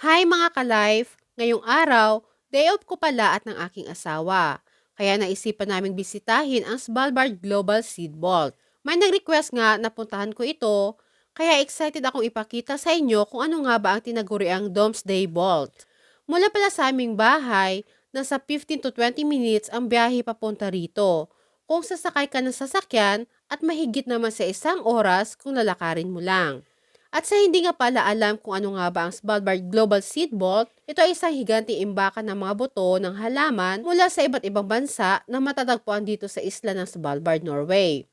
Hi mga ka-life! Ngayong araw, day off ko pala at ng aking asawa. Kaya naisipan naming bisitahin ang Svalbard Global Seed Vault. May nag-request nga na puntahan ko ito, kaya excited akong ipakita sa inyo kung ano nga ba ang tinaguriang Domesday Vault. Mula pala sa aming bahay, nasa 15 to 20 minutes ang biyahe papunta rito. Kung sasakay ka ng sasakyan at mahigit naman sa isang oras kung lalakarin mo lang. At sa hindi nga pala alam kung ano nga ba ang Svalbard Global Seed Vault, ito ay isang higanting imbakan ng mga buto ng halaman mula sa iba't ibang bansa na matatagpuan dito sa isla ng Svalbard, Norway.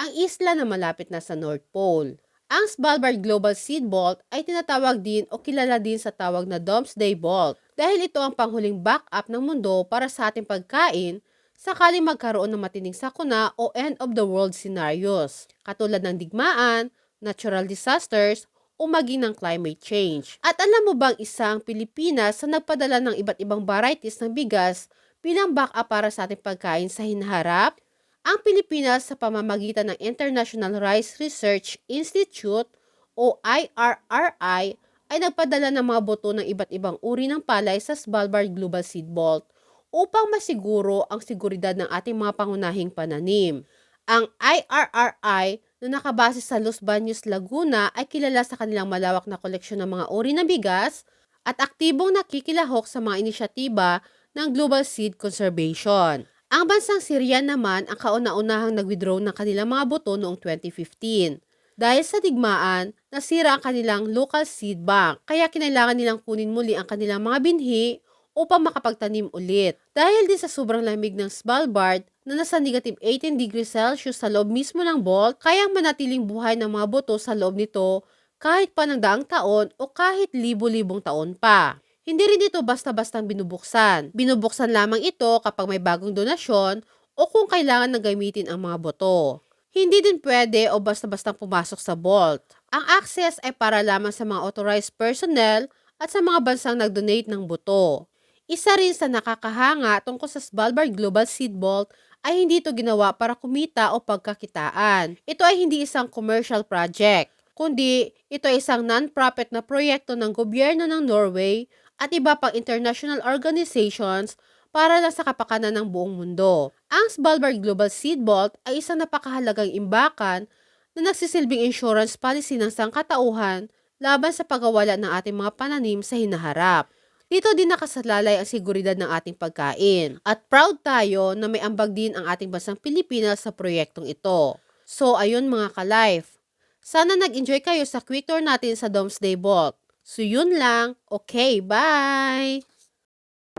Ang isla na malapit na sa North Pole. Ang Svalbard Global Seed Vault ay tinatawag din o kilala din sa tawag na Domesday Vault dahil ito ang panghuling backup ng mundo para sa ating pagkain sakaling magkaroon ng matinding sakuna o end of the world scenarios, katulad ng digmaan, natural disasters, o maging ng climate change. At alam mo bang isang Pilipinas na nagpadala ng iba't ibang varieties ng bigas bilang backup para sa ating pagkain sa hinaharap? Ang Pilipinas sa pamamagitan ng International Rice Research Institute o IRRI ay nagpadala ng mga boto ng iba't ibang uri ng palay sa Svalbard Global Seed Vault upang masiguro ang seguridad ng ating mga pangunahing pananim. Ang IRRI na nakabase sa Los Baños, Laguna ay kilala sa kanilang malawak na koleksyon ng mga uri ng bigas at aktibong nakikilahok sa mga inisyatiba ng Global Seed Conservation. Ang bansang Syria naman ang kauna-unahang nag-withdraw ng kanilang mga boto noong 2015. Dahil sa digmaan, nasira ang kanilang local seed bank, kaya kinailangan nilang kunin muli ang kanilang mga binhi upang makapagtanim ulit. Dahil din sa sobrang lamig ng Svalbard na nasa negative 18 degrees Celsius sa loob mismo ng vault, kayang manatiling buhay ng mga boto sa loob nito kahit pa ng daang taon o kahit libo-libong taon pa. Hindi rin ito basta-bastang binubuksan. Binubuksan lamang ito kapag may bagong donasyon o kung kailangan na gamitin ang mga boto. Hindi din pwede o basta-bastang pumasok sa vault. Ang access ay para lamang sa mga authorized personnel at sa mga bansang nag-donate ng boto. Isa rin sa nakakahanga tungkol sa Svalbard Global Seed Vault ay hindi ito ginawa para kumita o pagkakitaan. Ito ay hindi isang commercial project, kundi ito ay isang non-profit na proyekto ng gobyerno ng Norway at iba pang international organizations para lang sa kapakanan ng buong mundo. Ang Svalbard Global Seed Vault ay isang napakahalagang imbakan na nagsisilbing insurance policy ng sangkatauhan laban sa pagawala ng ating mga pananim sa hinaharap. Dito din nakasalalay ang seguridad ng ating pagkain. At proud tayo na may ambag din ang ating bansang Pilipinas sa proyektong ito. So ayun mga ka-life, sana nag-enjoy kayo sa quick tour natin sa Domesday Vault. So yun lang. Okay, bye!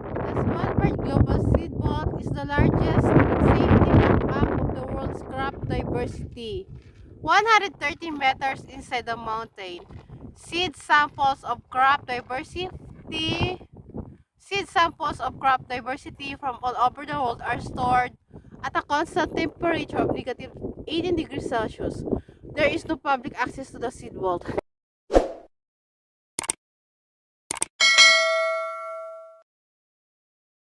The Svalbard Global Seed Vault is the largest safety backup of the world's crop diversity. 130 meters inside the mountain. Seed samples of crop diversity Seed samples of crop diversity from all over the world are stored at a constant temperature of negative 18 degrees Celsius. There is no public access to the seed vault.